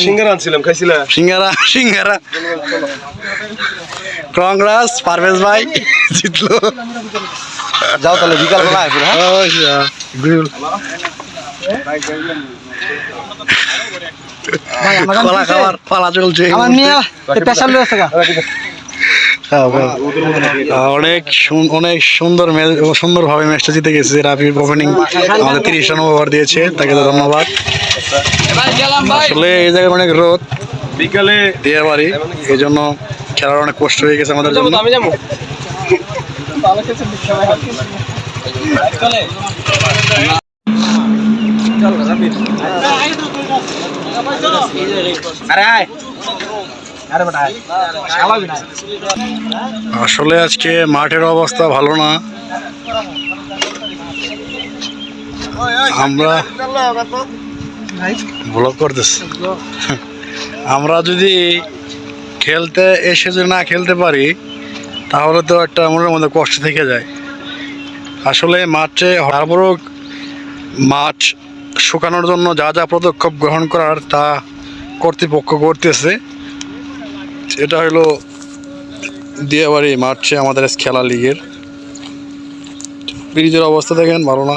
সিঙ্গারা আনছিলাম খাইছিলা? সিঙ্গারা সিঙ্গারা। কংগ্রেস পারভেজ ভাই জিতলো। যাও তাহলে বিকাল বেলা আসবে হ্যাঁ? গুল কলা খাবার পালা চলছে আমার নিয়ে। আহ, অনেক অনেক সুন্দর সুন্দর ভাবে ম্যাচটা জিতে গেছে রাফি ওপেনিং আমাদের তিরিশ রান ওভার দিয়েছে তাকে তো ধন্যবাদ। আসলে এই জায়গায় অনেক রোদ। বিকালে দিয়ে বাড়ি। এই জন্য খেলার অনেক কষ্ট হয়ে গেছে আমাদের জন্য। আমি যাব। আসলে আজকে মাঠের অবস্থা ভালো না। আমরা ব্লক করতেছি? আমরা যদি খেলতে এসে যদি না খেলতে পারি তাহলে তো একটা মনের মধ্যে কষ্ট থেকে যায়। আসলে মাঠে তারপরও মাঠ শুকানোর জন্য যা যা পদক্ষেপ গ্রহণ করার তা কর্তৃপক্ষ করতেছে। এটা হলো দিয়াবাড়ি মাঠে আমাদের খেলা লিগের। ব্রিজের অবস্থা দেখেন ভালো না।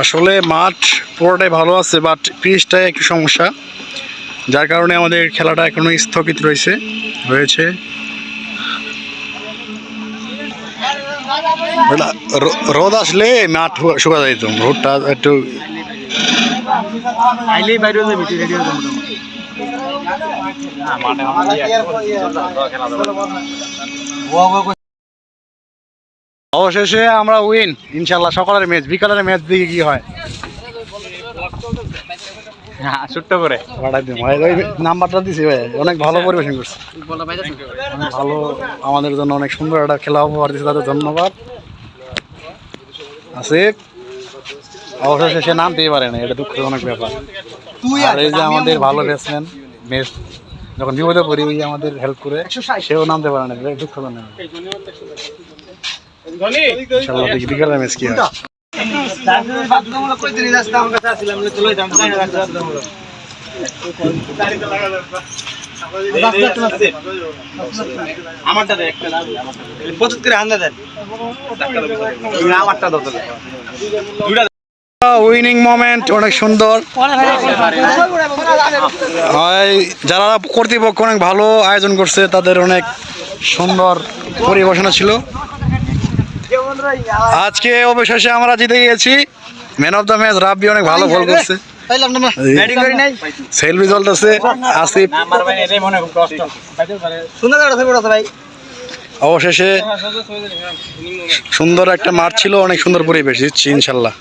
আসলে মাঠ পুরোটাই ভালো আছে বাট পিচটাই একটু সমস্যা। যার কারণে আমাদের খেলাটা এখনও স্থগিত রয়েছে রয়েছে। রোদ আসলে মাঠ শুকা যাইত রোদটা একটু আইলেই বাইরে যাবে রেডি যাবে। অবশেষে আমরা উইন ইনশাল্লাহ সকালের ম্যাচ বিকালের ম্যাচ দিকে কি হয়। হ্যাঁ ছোট্ট করে। নাম্বারটা দিছি ভাই অনেক ভালো পরিবেশন করছে। অনেক ভালো আমাদের জন্য অনেক সুন্দর একটা খেলা উপহার দিচ্ছে তাদের ধন্যবাদ। আসিফ অবশেষে সে নামতেই পারে না এটা দুঃখজনক ব্যাপার। আর এই যে আমাদের ভালো ব্যাটসম্যান মেস যখন বিপদে পড়ি আমাদের হেল্প করে সেও নামতে পারে না এটা দুঃখজনক। ইনশাল্লাহ দেখি বিকালের ম্যাচ কি হয়। বাধ্যতামূলক কই দিলি রাস্তা আমার কাছে আসছিলাম আমি চলে যাম তাই না বাধ্যতামূলক আমারটা দে একটা করে আন্দা দেন। আমারটা দাও উইনিং মোমেন্ট অনেক সুন্দর। হয় যারা কর্তৃপক্ষ অনেক ভালো আয়োজন করছে তাদের অনেক সুন্দর পরিবেশনা ছিল। আজকে অবশেষে আমরা জিতে গিয়েছি man of the match Rabbi অনেক ভালো বল করছে। সেলফি চলতেছে। আসিফ। অবশেষে সুন্দর একটা মাঠ ছিল, অনেক সুন্দর পরিবেশ, ইনশাল্লাহ।